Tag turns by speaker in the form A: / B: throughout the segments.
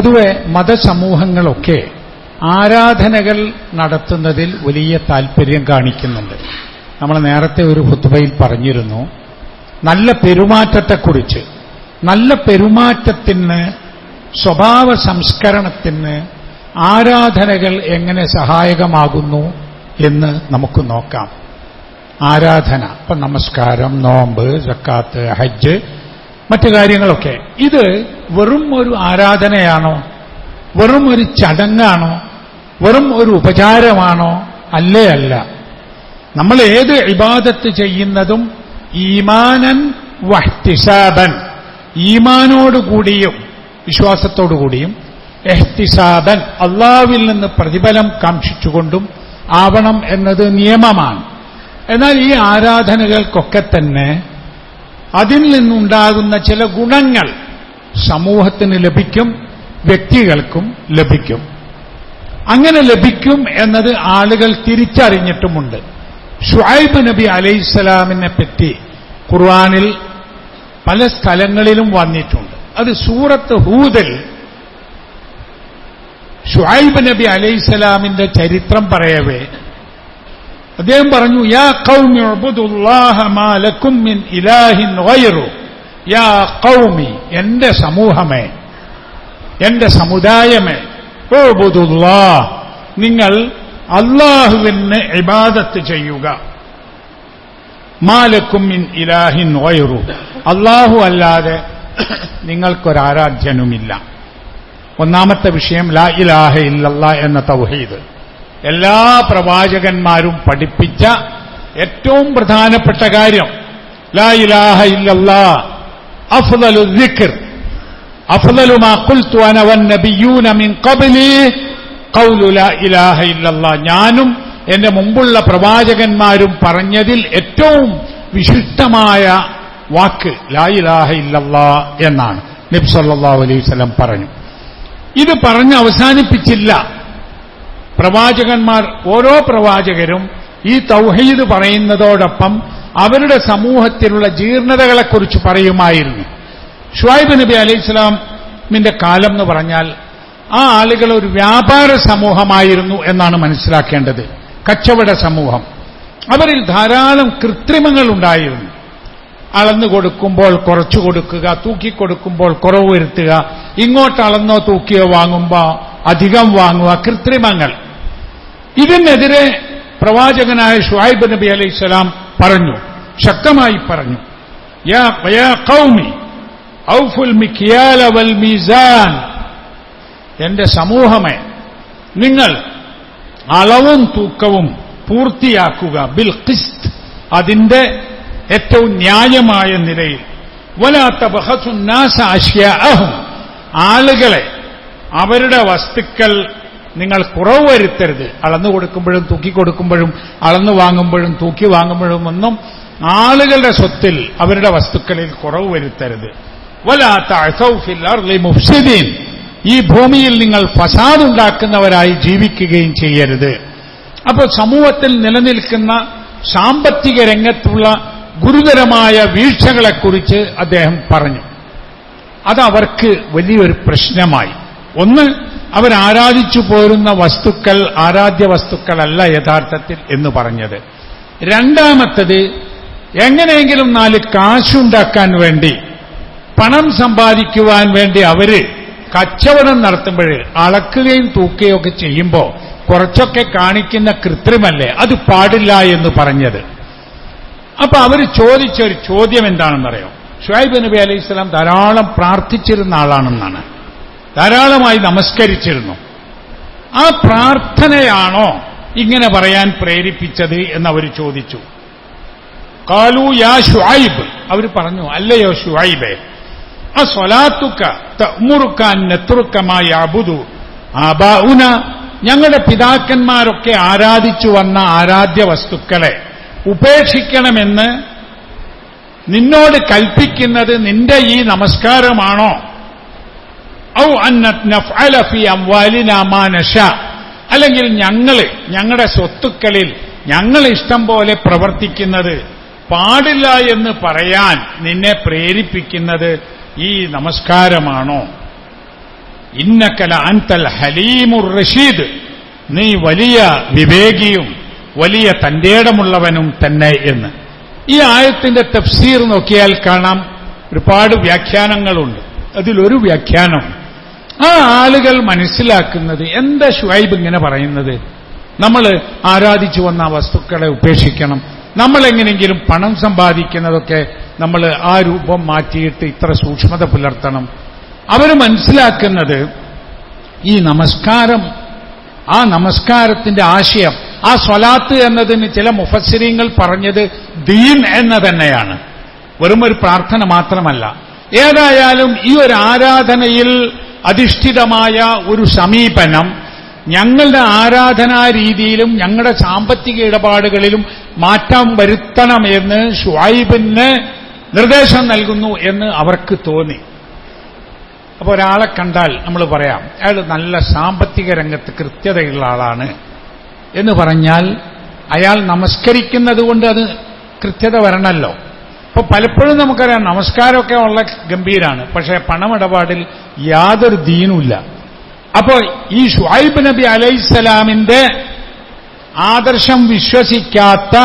A: പൊതുവെ മതസമൂഹങ്ങളൊക്കെ ആരാധനകൾ നടത്തുന്നതിൽ വലിയ താൽപ്പര്യം കാണിക്കുന്നുണ്ട്. നമ്മൾ നേരത്തെ ഒരു ഹുത്തുബയിൽ പറഞ്ഞിരുന്നു നല്ല പെരുമാറ്റത്തെക്കുറിച്ച് നല്ല പെരുമാറ്റത്തിന് സ്വഭാവ സംസ്കരണത്തിന് ആരാധനകൾ എങ്ങനെ സഹായകമാകുന്നു എന്ന് നമുക്ക് നോക്കാം. ആരാധന ഇപ്പം നമസ്കാരം നോമ്പ് ജക്കാത്ത് ഹജ്ജ് മറ്റു കാര്യങ്ങളൊക്കെ. ഇത് വെറും ഒരു ആരാധനയാണോ? വെറും ഒരു ചടങ്ങാണോ? വെറും ഒരു ഉപചാരമാണോ? അല്ലേ അല്ല. നമ്മൾ ഏത് ഇബാദത്ത് ചെയ്യുന്നതും ഈമാനൻ വഹ്തിസാബൻ. ഈമാനോടുകൂടിയും വിശ്വാസത്തോടുകൂടിയും എഹ്തിസാബൻ അള്ളാവിൽ നിന്ന് പ്രതിഫലം കാക്ഷിച്ചുകൊണ്ടും ആവണം എന്നത് നിയമമാണ്. എന്നാൽ ഈ ആരാധനകൾക്കൊക്കെ തന്നെ അതിൽ നിന്നുണ്ടാകുന്ന ചില ഗുണങ്ങൾ സമൂഹത്തിന് ലഭിക്കും വ്യക്തികൾക്കും ലഭിക്കും. അങ്ങനെ ലഭിക്കും എന്നത് ആളുകൾ തിരിച്ചറിഞ്ഞിട്ടുമുണ്ട്. ഷുഹൈബ് നബി അലൈഹിസ്സലാമിനെ പറ്റി ഖുർആാനിൽ പല സ്ഥലങ്ങളിലും വന്നിട്ടുണ്ട്. അത് സൂറത്ത് ഹൂദിൽ ഷുഹൈബ് നബി അലൈഹിസ്സലാമിന്റെ ചരിത്രം പറയവേ അദ്ദേഹം പറഞ്ഞു യാ ഖൗമി ഉബ്ദുല്ലാഹ മാ മിൻ ഇലാഹിൻ ഗൈറു. യാ ഖൗമി എന്റെ സമൂഹമേ എന്റെ സമുദായമേ ഓബുദുല്ലാ നിങ്ങൾ അള്ളാഹുവിന് ഇബാദത്ത് ചെയ്യുക. മാലക്കും മിൻ ഇലാഹിൻ ഗൈറു. അള്ളാഹു അല്ലാതെ നിങ്ങൾക്കൊരാരാധ്യനുമില്ല. ഒന്നാമത്തെ വിഷയം ലാ ഇലാഹ ഇല്ലല്ലാ എന്ന തൗഹീദ്. എല്ലാ പ്രവാചകന്മാരും പഠിപ്പിച്ച ഏറ്റവും പ്രധാനപ്പെട്ട കാര്യം ലാ ഇലാഹ ഇല്ലല്ലാ അഫ്ദലു ദിക്ർ. അഫ്ദലു മാ ഖുൽതു അന നബിയൂന മിൻ ഖബ്ലി ഖൗലു ലാ ഇലാഹ ഇല്ലല്ലാ. ഞാനും എന്റെ മുമ്പുള്ള പ്രവാചകന്മാരും പറഞ്ഞതിൽ ഏറ്റവും വിശിഷ്ടമായ വാക്ക് ലാ ഇലാഹ ഇല്ലല്ലാ എന്നാണ്. നബി സല്ലല്ലാഹു അലൈഹി വസല്ലം പറഞ്ഞു. ഇത് പറഞ്ഞ് അവസാനിപ്പിച്ചില്ല. പ്രവാചകന്മാർ ഓരോ പ്രവാചകരും ഈ തൗഹീദ് പറയുന്നതോടൊപ്പം അവരുടെ സമൂഹത്തിലുള്ള ജീർണതകളെക്കുറിച്ച് പറയുമായിരുന്നു. ഷുഹൈബ് നബി അലൈഹി ഇസ്ലാമിന്റെ കാലം എന്ന് പറഞ്ഞാൽ ആ ആളുകൾ ഒരു വ്യാപാര സമൂഹമായിരുന്നു എന്നാണ് മനസ്സിലാക്കേണ്ടത്. കച്ചവട സമൂഹം. അവരിൽ ധാരാളം കൃത്രിമങ്ങൾ ഉണ്ടായിരുന്നു അളന്നു കൊടുക്കുമ്പോൾ കുറച്ചു കൊടുക്കുക തൂക്കിക്കൊടുക്കുമ്പോൾ കുറവ് വരുത്തുക ഇങ്ങോട്ട് അളന്നോ തൂക്കിയോ വാങ്ങുമ്പോൾ അധികം വാങ്ങുക കൃത്രിമങ്ങൾ. ഇതിനെതിരെ പ്രവാചകനായ ഷുഹൈബ് നബി അലൈഹി സ്വലാം പറഞ്ഞു ശക്തമായി പറഞ്ഞു എന്റെ സമൂഹമേ നിങ്ങൾ അളവും തൂക്കവും പൂർത്തിയാക്കുക ബിൽ ഖിസ്ത് അതിന്റെ ഏറ്റവും ന്യായമായ നിലയിൽ. വലാത്ത ബഹസുന്നാസ അഷ്യാഹും ആളുകളെ അവരുടെ വസ്തുക്കൾ നിങ്ങൾ കുറവ് വരുത്തരുത്. അളന്നു കൊടുക്കുമ്പോഴും തൂക്കി കൊടുക്കുമ്പോഴും അളന്നു വാങ്ങുമ്പോഴും തൂക്കി വാങ്ങുമ്പോഴും ഒന്നും ആളുകളുടെ സ്വത്തിൽ അവരുടെ വസ്തുക്കളിൽ കുറവ് വരുത്തരുത്. മുഫ്സിദീൻ. ഈ ഭൂമിയിൽ നിങ്ങൾ ഫസാദ് ഉണ്ടാക്കുന്നവരായി ജീവിക്കുകയും ചെയ്യരുത്. അപ്പോൾ സമൂഹത്തിൽ നിലനിൽക്കുന്ന സാമ്പത്തിക രംഗത്തുള്ള ഗുരുതരമായ വീഴ്ചകളെക്കുറിച്ച് അദ്ദേഹം പറഞ്ഞു. അത് അവർക്ക് വലിയൊരു പ്രശ്നമായി. ഒന്ന് അവരാരാധിച്ചു പോരുന്ന വസ്തുക്കൾ ആരാധ്യ വസ്തുക്കളല്ല യഥാർത്ഥത്തിൽ എന്ന് പറഞ്ഞത്. രണ്ടാമത്തത് എങ്ങനെയെങ്കിലും നാല് കാശുണ്ടാക്കാൻ വേണ്ടി പണം സമ്പാദിക്കുവാൻ വേണ്ടി അവർ കച്ചവടം നടത്തുമ്പോൾ അളക്കുകയും തൂക്കുകയും ഒക്കെ ചെയ്യുമ്പോൾ കുറച്ചൊക്കെ കാണിക്കുന്ന കൃത്രിമല്ലേ? അത് പാടില്ല എന്ന് പറഞ്ഞത്. അപ്പൊ അവർ ചോദിച്ച ഒരു ചോദ്യം എന്താണെന്നറിയോ? ഷുഹൈബ് നബി അലൈഹി സ്വലാം ധാരാളം പ്രാർത്ഥിച്ചിരുന്ന ആളാണെന്നാണ്. ധാരാളമായി നമസ്കരിച്ചിരുന്നു. ആ പ്രാർത്ഥനയാണോ ഇങ്ങനെ പറയാൻ പ്രേരിപ്പിച്ചത് എന്നവർ ചോദിച്ചു. കാലു യാ ഷുഐബ് അവർ പറഞ്ഞു അല്ലയോ ഷുഐബേ ആ സ്വലാത്തുക്ക തമുറുക്കാൻ നെത്തുറുക്കമായി അബുദു ആബാഉന. ഞങ്ങളുടെ പിതാക്കന്മാരൊക്കെ ആരാധിച്ചു വന്ന ആരാധ്യ വസ്തുക്കളെ ഉപേക്ഷിക്കണമെന്ന് നിന്നോട് കൽപ്പിക്കുന്നത് നിന്റെ ഈ നമസ്കാരമാണോ? അല്ലെങ്കിൽ ഞങ്ങൾ ഞങ്ങളുടെ സ്വത്തുക്കളിൽ ഞങ്ങൾ ഇഷ്ടം പോലെ പ്രവർത്തിക്കുന്നത് പാടില്ല എന്ന് പറയാൻ നിന്നെ പ്രേരിപ്പിക്കുന്നത് ഈ നമസ്കാരമാണോ? ഇന്നക്കല അൻതൽ ഹലീമുർ റഷീദ്. നീ വലിയ വിവേകിയും വലിയ തന്റേടമുള്ളവനും തന്നെ എന്ന്. ഈ ആയത്തിന്റെ തഫ്സീർ നോക്കിയാൽ കാണാം. ഒരുപാട് വ്യാഖ്യാനങ്ങളുണ്ട്. അതിലൊരു വ്യാഖ്യാനം ആ ആളുകൾ മനസ്സിലാക്കുന്നത് എന്താ ഷുഹൈബ് ഇങ്ങനെ പറയുന്നത്? നമ്മൾ ആരാധിച്ചു വന്ന വസ്തുക്കളെ ഉപേക്ഷിക്കണം. നമ്മൾ എങ്ങനെയെങ്കിലും പണം സമ്പാദിക്കുന്നതൊക്കെ നമ്മൾ ആ രൂപം മാറ്റിയിട്ട് ഇത്ര സൂക്ഷ്മത പുലർത്തണം. അവർ മനസ്സിലാക്കുന്നത് ഈ നമസ്കാരം ആ നമസ്കാരത്തിന്റെ ആശയം ആ സ്വലാത്ത് എന്നതിന് ചില മുഫസ്സിരിങ്ങൾ പറഞ്ഞത് ദീൻ എന്ന തന്നെയാണ്. വെറും ഒരു പ്രാർത്ഥന മാത്രമല്ല. ഏതായാലും ഈ ഒരു ആരാധനയിൽ അധിഷ്ഠിതമായ ഒരു സമീപനം ഞങ്ങളുടെ ആരാധനാ രീതിയിലും ഞങ്ങളുടെ സാമ്പത്തിക ഇടപാടുകളിലും മാറ്റം വരുത്തണമെന്ന് ഷുവായിബിന് നിർദ്ദേശം നൽകുന്നു എന്ന് അവർക്ക് തോന്നി. അപ്പോൾ ഒരാളെ കണ്ടാൽ നമ്മൾ പറയാം അയാൾ നല്ല സാമ്പത്തിക രംഗത്ത് കൃത്യതയുള്ള ആളാണ് എന്ന് പറഞ്ഞാൽ അയാൾ നമസ്കരിക്കുന്നത് കൊണ്ട് അത് കൃത്യത വരണമല്ലോ അപ്പൊ പലപ്പോഴും നമുക്കറിയാം നമസ്കാരമൊക്കെ ഉള്ള ഗംഭീരാണ്. പക്ഷേ പണമിടപാടിൽ യാതൊരു ദീനുമില്ല. അപ്പോ ഈ ഷുഹൈബ് നബി അലൈസലാമിന്റെ ആദർശം വിശ്വസിക്കാത്ത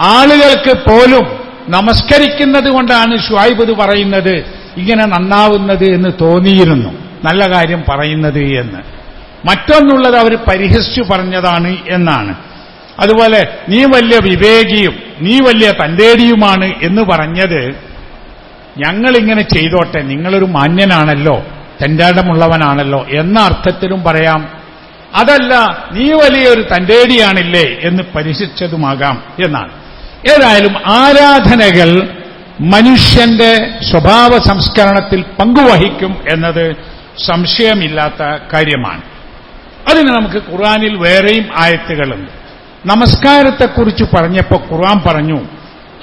A: ആളുകൾക്ക് പോലും നമസ്കരിക്കുന്നത് കൊണ്ടാണ് ഷുഹൈബ് ഇത് പറയുന്നത്. ഇങ്ങനെ നന്നാവുന്നത് എന്ന് തോന്നിയിരുന്നു. നല്ല കാര്യം പറയുന്നത് എന്ന്. മറ്റൊന്നുള്ളത് അവർ പരിഹസിച്ചു പറഞ്ഞതാണ് എന്നാണ്. അതുപോലെ നീ വലിയ വിവേകിയും നീ വലിയ തന്റേടിയുമാണ് എന്ന് പറഞ്ഞത് ഞങ്ങളിങ്ങനെ ചെയ്തോട്ടെ നിങ്ങളൊരു മാന്യനാണല്ലോ തന്റാടമുള്ളവനാണല്ലോ എന്ന അർത്ഥത്തിലും പറയാം. അതല്ല നീ വലിയൊരു തന്റേടിയാണില്ലേ എന്ന് പരിശിച്ചതുമാകാം എന്നാണ്. ഏതായാലും ആരാധനകൾ മനുഷ്യന്റെ സ്വഭാവ സംസ്കരണത്തിൽ പങ്കുവഹിക്കും എന്നത് സംശയമില്ലാത്ത കാര്യമാണ്. അതിന് നമുക്ക് ഖുറാനിൽ വേറെയും ആയത്തുകളുണ്ട്. നമസ്കാരത്തെക്കുറിച്ച് പറഞ്ഞപ്പോൾ ഖുർആൻ പറഞ്ഞു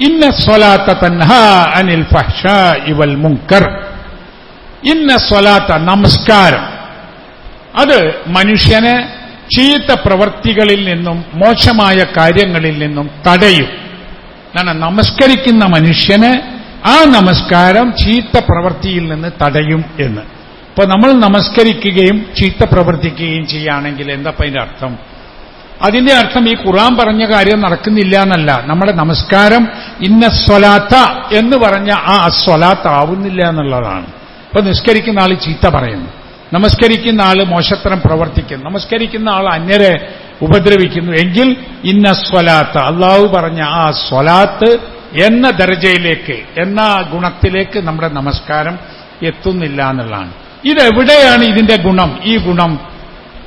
A: ഇന്ന സ്വലാത്ത തൻഹ അനിൽ ഫഹ്ഷ ഇവൽ മുങ്കർ ഇന്ന സ്വലാത്ത നമസ്കാരം. അത് മനുഷ്യനെ ചീത്ത പ്രവൃത്തികളിൽ നിന്നും മോശമായ കാര്യങ്ങളിൽ നിന്നും തടയും. കാരണം നമസ്കരിക്കുന്ന മനുഷ്യന് ആ നമസ്കാരം ചീത്ത പ്രവൃത്തിയിൽ നിന്ന് തടയും എന്ന്. ഇപ്പൊ നമ്മൾ നമസ്കരിക്കുകയും ചീത്ത പ്രവർത്തിക്കുകയും ചെയ്യുകയാണെങ്കിൽ എന്താ അതിന്റെ അർത്ഥം? അതിന്റെ അർത്ഥം ഈ ഖുറാൻ പറഞ്ഞ കാര്യം നടക്കുന്നില്ല എന്നല്ല. നമ്മുടെ നമസ്കാരം ഇന്ന സ്വലാത്ത എന്ന് പറഞ്ഞ ആ അസ്വലാത്ത് ആവുന്നില്ല എന്നുള്ളതാണ്. ഇപ്പൊ നിസ്കരിക്കുന്ന ആൾ ചീത്ത പറയുന്നു. നമസ്കരിക്കുന്ന ആൾ മോശത്തരം പ്രവർത്തിക്കുന്നു. നമസ്കരിക്കുന്ന ആൾ അന്യരെ ഉപദ്രവിക്കുന്നു. എങ്കിൽ ഇന്ന സ്വലാത്ത് അള്ളാഹു പറഞ്ഞ ആ സ്വലാത്ത് എന്ന ദർജയിലേക്ക് എന്ന ഗുണത്തിലേക്ക് നമ്മുടെ നമസ്കാരം എത്തുന്നില്ല എന്നുള്ളതാണ്. ഇതെവിടെയാണ് ഇതിന്റെ ഗുണം? ഈ ഗുണം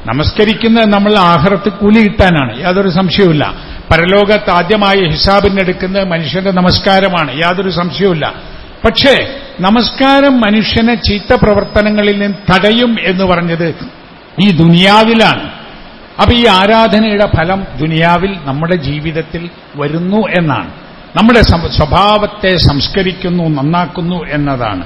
A: നമസ്കരിക്കുന്നത് നമ്മൾ ആഹ്റത്ത് കൂലി കിട്ടാനാണ്. യാതൊരു സംശയവുമില്ല. പരലോകത്ത് ആദ്യമായി ഹിസാബിനെടുക്കുന്നത് മനുഷ്യന്റെ നമസ്കാരമാണ്. യാതൊരു സംശയവുമില്ല. പക്ഷേ നമസ്കാരം മനുഷ്യനെ ചീത്ത പ്രവർത്തനങ്ങളിൽ നിന്ന് തടയും എന്ന് പറഞ്ഞത് ഈ ദുനിയാവിലാണ്. അപ്പൊ ഈ ആരാധനയുടെ ഫലം ദുനിയാവിൽ നമ്മുടെ ജീവിതത്തിൽ വരുന്നു എന്നാണ്. നമ്മുടെ സ്വഭാവത്തെ സംസ്കരിക്കുന്നു നന്നാക്കുന്നു എന്നതാണ്.